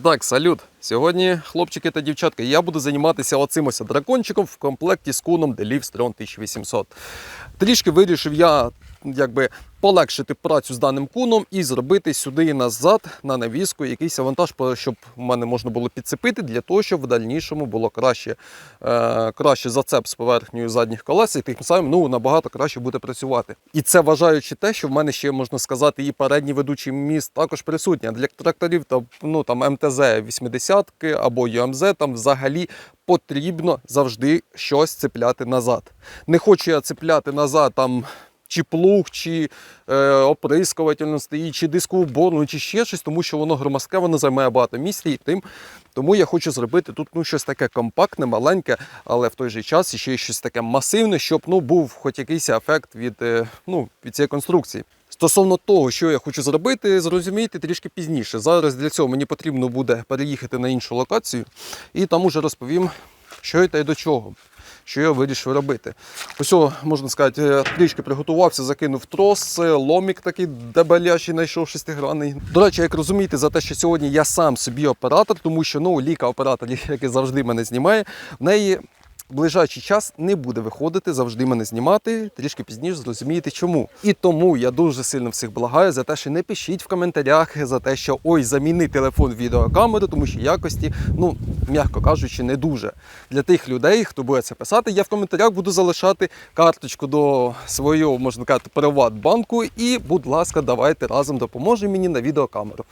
І так, салют. Сьогодні, хлопчики та дівчатки, я буду займатися оцим дракончиком в комплекті з куном Delif Strong 1800. Трішки вирішив я якби полегшити працю з даним куном і зробити сюди і назад на навіску якийсь вантаж, по- щоб в мене можна було підцепити, для того, щоб в дальнішому було краще, е, краще зацеп з поверхнею задніх колес, і тим самим ну, набагато краще буде працювати. І це вважаючи те, що в мене ще можна сказати, і передній ведучий міст також присутній. А Для тракторів та ну там МТЗ 80 або ЮМЗ там взагалі потрібно завжди щось цепляти назад. Не хочу я цепляти назад там. Чи плуг, чи е, оприскуватель стоїть, чи дискову борну, чи ще щось, тому що воно громоздке, воно займає багато місця. І тим, тому я хочу зробити тут ну, щось таке компактне, маленьке, але в той же час ще щось таке масивне, щоб ну, був хоч якийсь ефект від, е, ну, від цієї конструкції. Стосовно того, що я хочу зробити, зрозумійте трішки пізніше. Зараз для цього мені потрібно буде переїхати на іншу локацію, і там уже розповім, що та й до чого. Що я вирішив робити. Ось, можна сказати, е, трішки приготувався, закинув трос, е, ломік такий дебелячий знайшов шестигранний. До речі, як розумієте, за те, що сьогодні я сам собі оператор, тому що ну, Ліка оператор, який завжди мене знімає, в неї ближайший час не буде виходити, завжди мене знімати. Трішки пізніше зрозумієте чому. І тому я дуже сильно всіх благаю за те, що не пишіть в коментарях за те, що ой, заміни телефон відеокамеру, тому що якості, ну м'яко кажучи, не дуже. Для тих людей, хто буде це писати, я в коментарях буду залишати карточку до свого, можна сказати, приватбанку. І, будь ласка, давайте разом допоможемо мені на відеокамеру.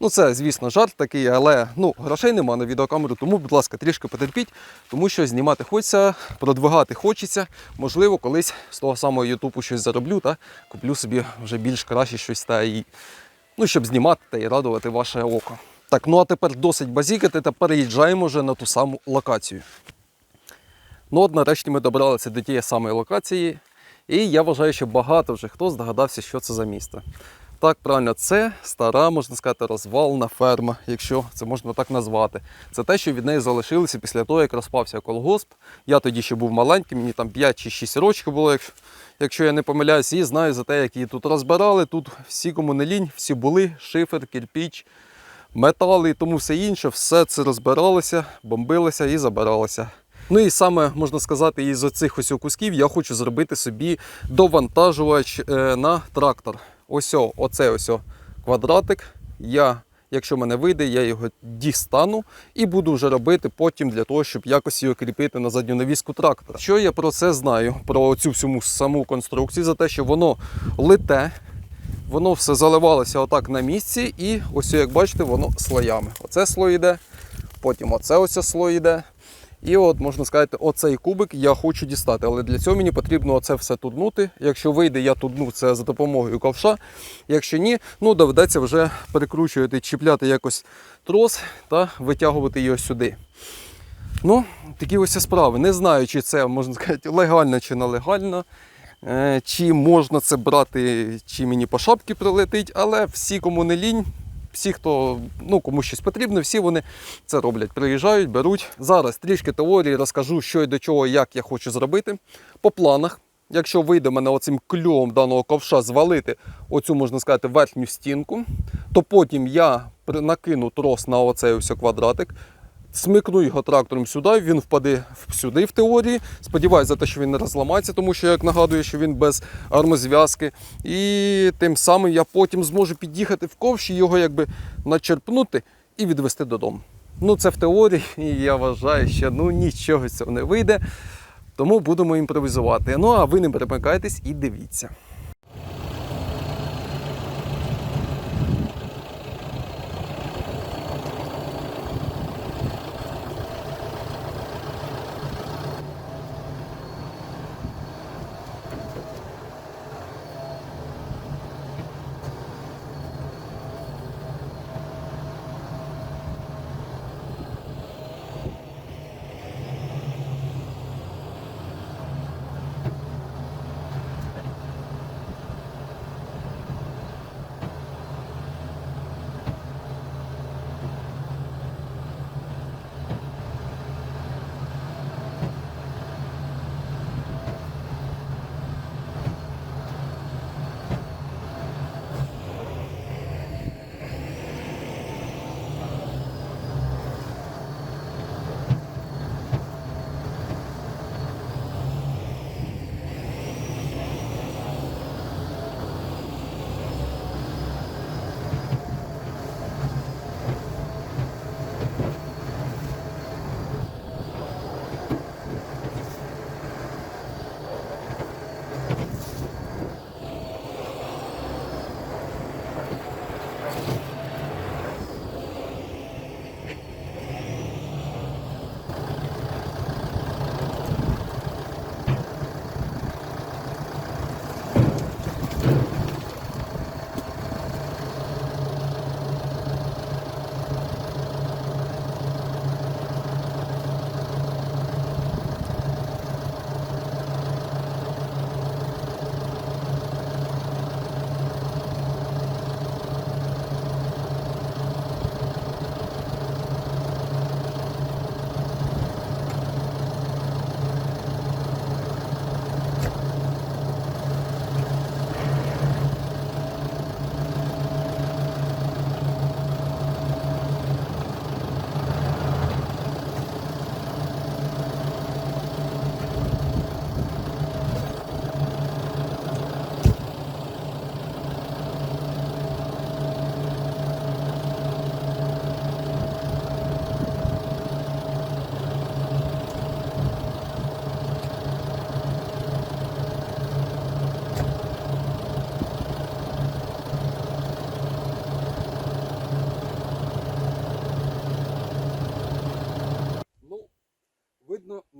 Ну, це, звісно, жарт такий, але ну, грошей нема на відеокамеру, тому, будь ласка, трішки потерпіть, тому що знімати хочеться, продвигати хочеться. Можливо, колись з того самого Ютубу щось зароблю та куплю собі вже більш краще щось та і ну, щоб знімати та і радувати ваше око. Так, ну а тепер досить базікати та переїжджаємо вже на ту саму локацію. Ну, от нарешті ми добралися до тієї самої локації, і я вважаю, що багато вже хто здогадався, що це за місто. Так, правильно, це стара, можна сказати, розвална ферма, якщо це можна так назвати. Це те, що від неї залишилося після того, як розпався колгосп. Я тоді ще був маленький, мені там 5 чи 6 років було, якщо, якщо я не помиляюсь, і знаю за те, як її тут розбирали. Тут всі, кому не лінь, всі були, шифер, кирпіч, метали і тому все інше, все це розбиралося, бомбилося і забиралося. Ну і саме можна сказати, із оцих ось кусків я хочу зробити собі довантажувач е, на трактор. Ось оце ось квадратик. Я, якщо мене вийде, я його дістану і буду вже робити потім для того, щоб якось його кріпити на задню навіску трактора. Що я про це знаю? Про цю всю саму конструкцію, за те, що воно лите, воно все заливалося отак на місці, і ось як бачите, воно слоями. Оце слой йде, потім оце ось слой йде. І от можна сказати, оцей кубик я хочу дістати. Але для цього мені потрібно оце все туднути. Якщо вийде, я тудну це за допомогою ковша. Якщо ні, ну доведеться вже перекручувати, чіпляти якось трос та витягувати його сюди. Ну, такі ось справи. Не знаю, чи це можна сказати легально чи нелегально. Е, Чи можна це брати, чи мені по шапці прилетить, але всі, кому не лінь, всі, хто ну, кому щось потрібно, всі вони це роблять. Приїжджають, беруть. Зараз трішки теорії розкажу, що і до чого, як я хочу зробити. По планах, якщо вийде мене оцим кльом даного ковша звалити оцю, можна сказати, верхню стінку, то потім я накину трос на оцей ось квадратик. Смикну його трактором сюди, він впаде сюди в теорії. Сподіваюся за те, що він не розламається, тому що, як нагадую, що він без армозв'язки. І тим самим я потім зможу під'їхати в ковш його якби начерпнути і відвести додому. Ну, це в теорії, і я вважаю, що ну, нічого цього не вийде. Тому будемо імпровізувати. Ну а ви не перемикайтесь і дивіться.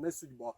Не судьба.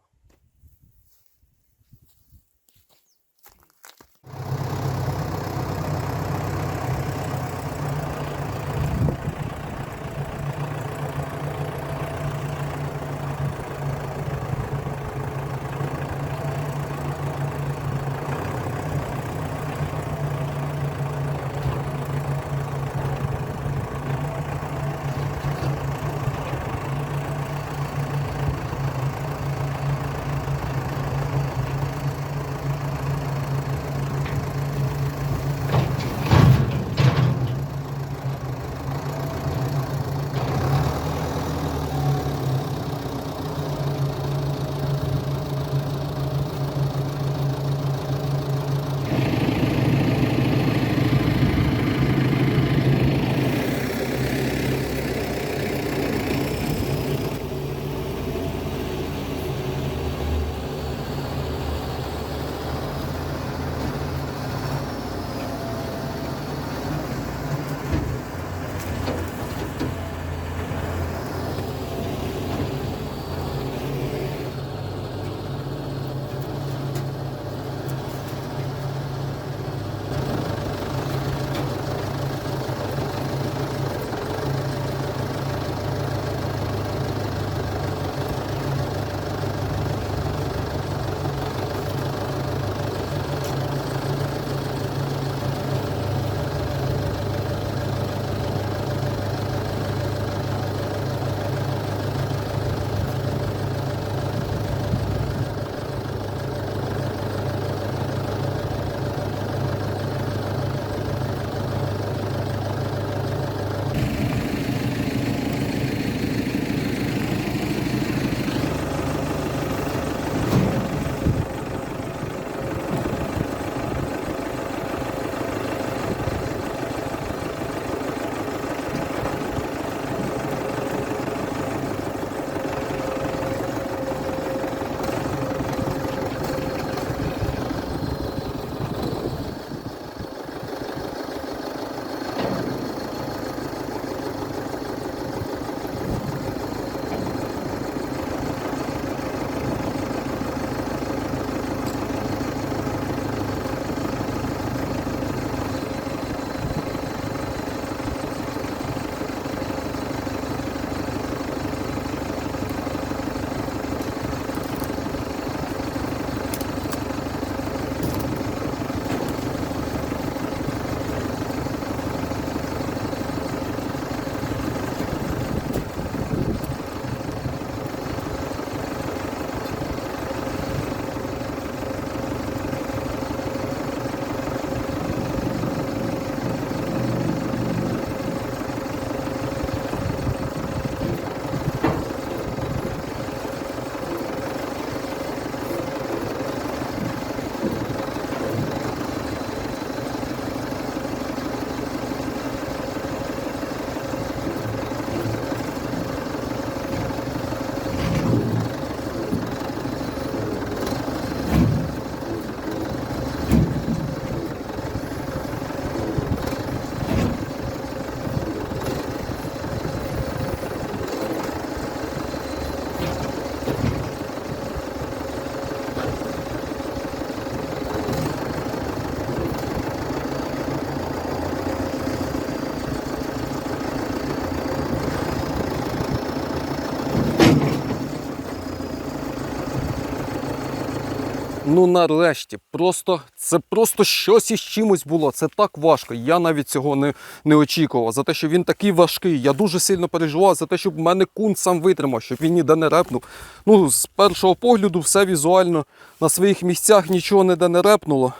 Ну нарешті, просто це просто щось із чимось було. Це так важко. Я навіть цього не, не очікував. За те, що він такий важкий. Я дуже сильно переживав за те, щоб мене кун сам витримав, щоб він ніде не репнув. Ну, з першого погляду, все візуально на своїх місцях нічого ніде не репнуло.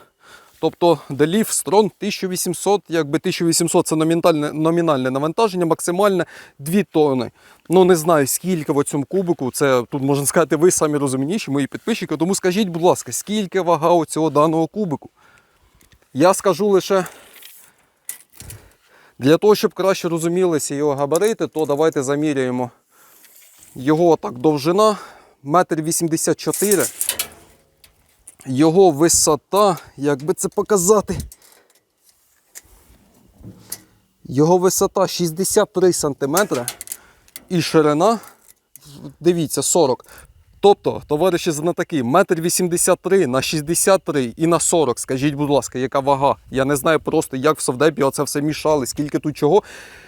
Тобто Делів Строн 1800, якби 1800 це номінальне, номінальне навантаження, максимальне 2 тони. Ну не знаю скільки в цьому кубику. Це тут можна сказати, ви самі розумніші, мої підписчики. Тому скажіть, будь ласка, скільки вага цього даного кубику? Я скажу лише для того, щоб краще розумілися його габарити, то давайте заміряємо його так довжина 1,84 м. Його висота, як би це показати? Його висота 63 см і ширина, дивіться, 40. Тобто, товариші знатоки, метр 83 на 63 і на 40. Скажіть, будь ласка, яка вага? Я не знаю просто, як в совдепі оце все мішали, скільки тут чого.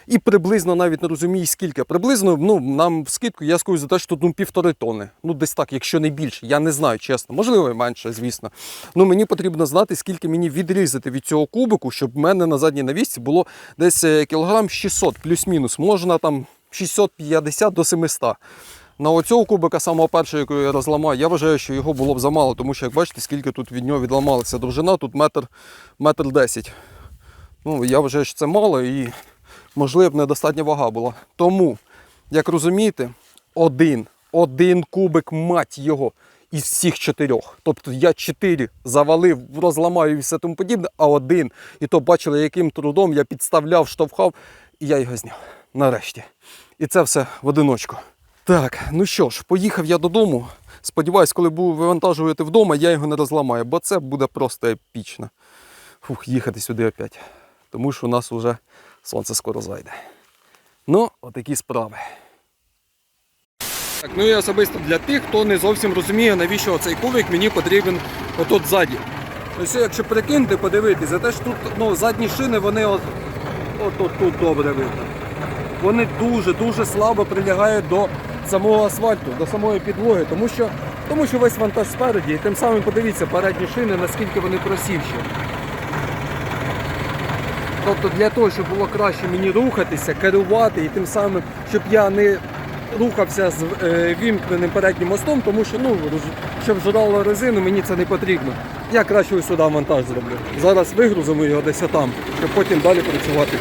І приблизно навіть не розумію, скільки. Приблизно, ну, нам скидку, я скажу за те, що ну, півтори тони. Ну, десь так, якщо не більше. Я не знаю, чесно. Можливо, і менше, звісно. Ну, мені потрібно знати, скільки мені відрізати від цього кубику, щоб в мене на задній навісці було десь е, кілограм 600 плюс-мінус. Можна там 650 до 700. На оцього кубика, самого першого, якого я розламав, я вважаю, що його було б замало, тому що, як бачите, скільки тут від нього відламалася довжина, тут метр, метр 10. Ну, я вважаю, що це мало і, можливо, недостатня вага була. Тому, як розумієте, один, один кубик, мать його, із всіх чотирьох. Тобто я чотири завалив, розламаю і все тому подібне, а один. І то бачили, яким трудом я підставляв, штовхав, і я його зняв. Нарешті. І це все в одиночку. Так, ну що ж, поїхав я додому. Сподіваюсь, коли буду вивантажувати вдома, я його не розламаю, бо це буде просто епічно. Фух, їхати сюди опять. Тому що у нас вже сонце скоро зайде. Ну, отакі справи. Так, ну і особисто для тих, хто не зовсім розуміє, навіщо цей кубик мені потрібен отут ззаді. Ось якщо прикинути, подивитися, за те, що тут ну, задні шини, вони от, от, от тут добре видно. Вони дуже-дуже слабо прилягають до самого асфальту, до самої підлоги, тому що, тому що весь вантаж спереді, і тим самим подивіться передні шини, наскільки вони просівші. Тобто для того, щоб було краще мені рухатися, керувати і тим самим, щоб я не рухався з е, вімкненим переднім мостом, тому що ну, щоб жрало резину, мені це не потрібно. Я краще ось сюди монтаж зроблю. Зараз вигрузимо його десь там, щоб потім далі працювати.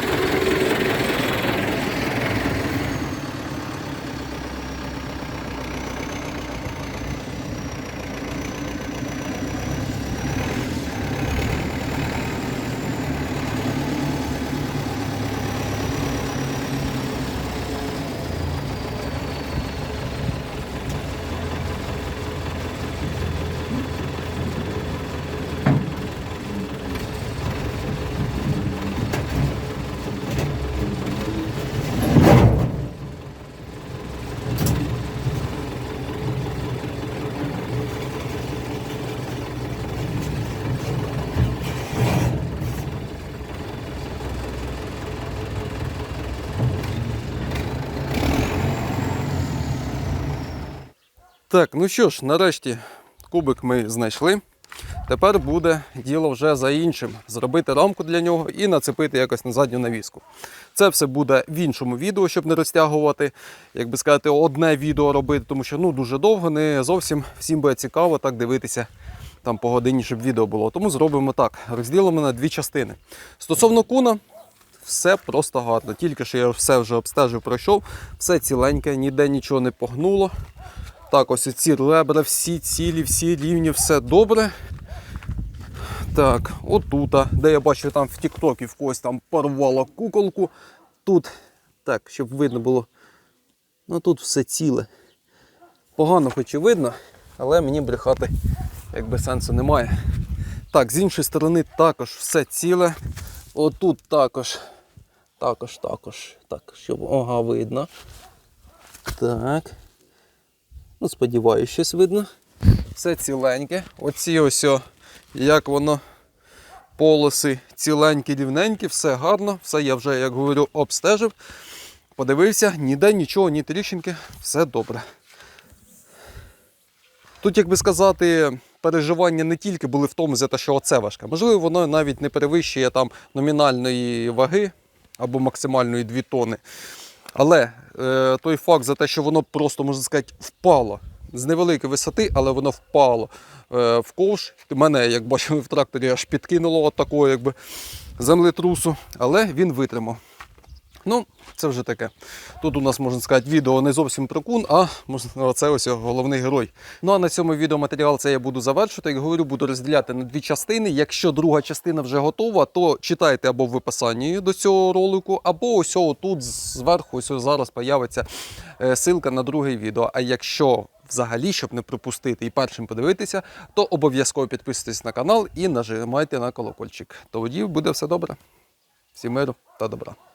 Так, ну що ж, нарешті кубик ми знайшли. Тепер буде діло вже за іншим. Зробити рамку для нього і нацепити якось на задню навіску. Це все буде в іншому відео, щоб не розтягувати, як би сказати, одне відео робити, тому що ну, дуже довго, не зовсім всім буде цікаво так дивитися там по годині, щоб відео було. Тому зробимо так. Розділимо на дві частини. Стосовно куна, все просто гарно. Тільки що я все вже обстежив, пройшов, все ціленьке, ніде нічого не погнуло. Так, ось ці ребра, всі цілі, всі рівні, все добре. Так, отута, де я бачу, там в Тіктокі в когось там порвало куколку. Тут, так, щоб видно було. Ну тут все ціле. Погано хоч і видно, але мені брехати якби сенсу немає. Так, з іншої сторони також все ціле. Отут також. Також, також. Так, щоб ага, видно. Так. Ну, сподіваюся, щось видно. Все ціленьке. Оці ось, як воно, полоси ціленькі, рівненькі, все гарно, все я вже, як говорю, обстежив. Подивився, ніде нічого, ні тріщинки, все добре. Тут, як би сказати, переживання не тільки були в тому, за те, що оце важке. Можливо, воно навіть не перевищує там номінальної ваги або максимальної 2 тони. Але е, той факт за те, що воно просто, можна сказати, впало з невеликої висоти, але воно впало е, в ковш. Мене, як бачили в тракторі, аж підкинуло от такого якби землетрусу, але він витримав. Ну, це вже таке. Тут у нас, можна сказати, відео не зовсім про кун, а можна, це ось головний герой. Ну а на цьому відеоматеріал це я буду завершувати. Як говорю, буду розділяти на дві частини. Якщо друга частина вже готова, то читайте або в описанні до цього ролику, або ось тут зверху ось зараз появиться е, ссылка на друге відео. А якщо взагалі, щоб не пропустити і першим подивитися, то обов'язково підписуйтесь на канал і нажимайте на колокольчик. Тоді буде все добре. Всім миру та добра.